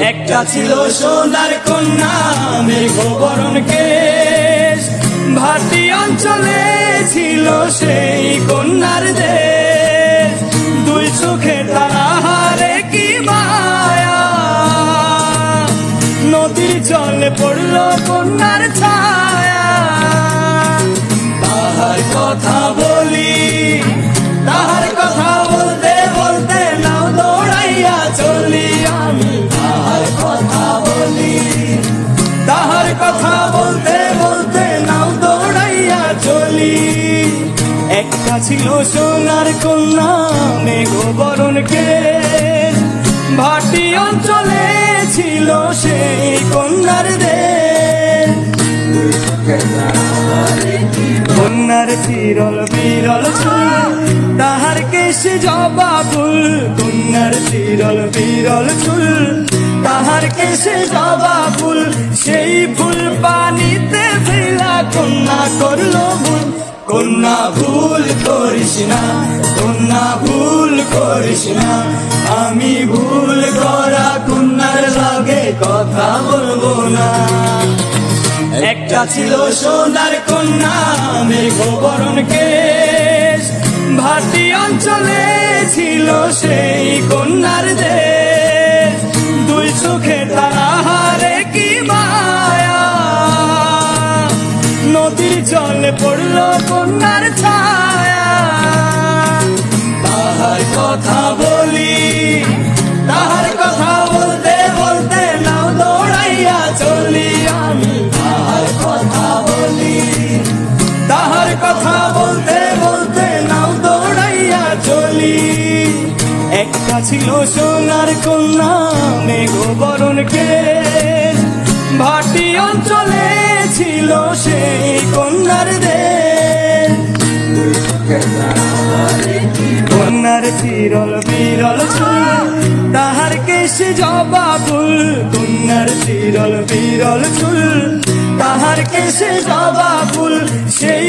একটা ছিল সোনার কন্যা মেঘবরণ কেশ। ভাটি অঞ্চলে ছিল সেই কন্যার দেশ। দুই চোখে তারা হারে কি মায়া। নদীর জলে পড়ল কন্যার ছায়া। ছিল সোনার কন্যা মেঘবরণ কে ভাটি অঞ্চলে ছিল সেই কন্যার দেশ। কন্যার চিরল বিরল চুল, তাহার কেশ জবা ফুল কন্যার চিরল বিরল চুল, তাহার কেশে জবা ফুল সেই ফুল পানিতে ফেলা কন্যা করল ভুল। কন্যা ভুল করিস না, কন্যা ভুল করিস না। আমি ভুল করা কন্যার লগে কথা বলব না। একটা ছিল সোনার কন্যা, আমি গোবরণ কেশ। ভাটি অঞ্চলে ছিল সেই কন্যার দেশ। দুই চোখে তারা হারে কি মায়া। নদীর জলে পড়ল কন্যার তাহার কথা বলি, তাহার কথা বলতে বলতে নাও দৌড়াইয়া চলি আমি। তাহার কথা বলি, তাহার কথা বলতে বলতে নাও দৌড়াইয়া চলি। একটা ছিল সোনার কন্যা মেঘবরণ কে ভাটি অঞ্চলে ছিল সেই কন্যার দেশ। চিরল বিরল চুল তাহার কেশ জবা ফুল, কন্যার চিরল বিরল চুল তাহার কেশে জবা ফুল, সেই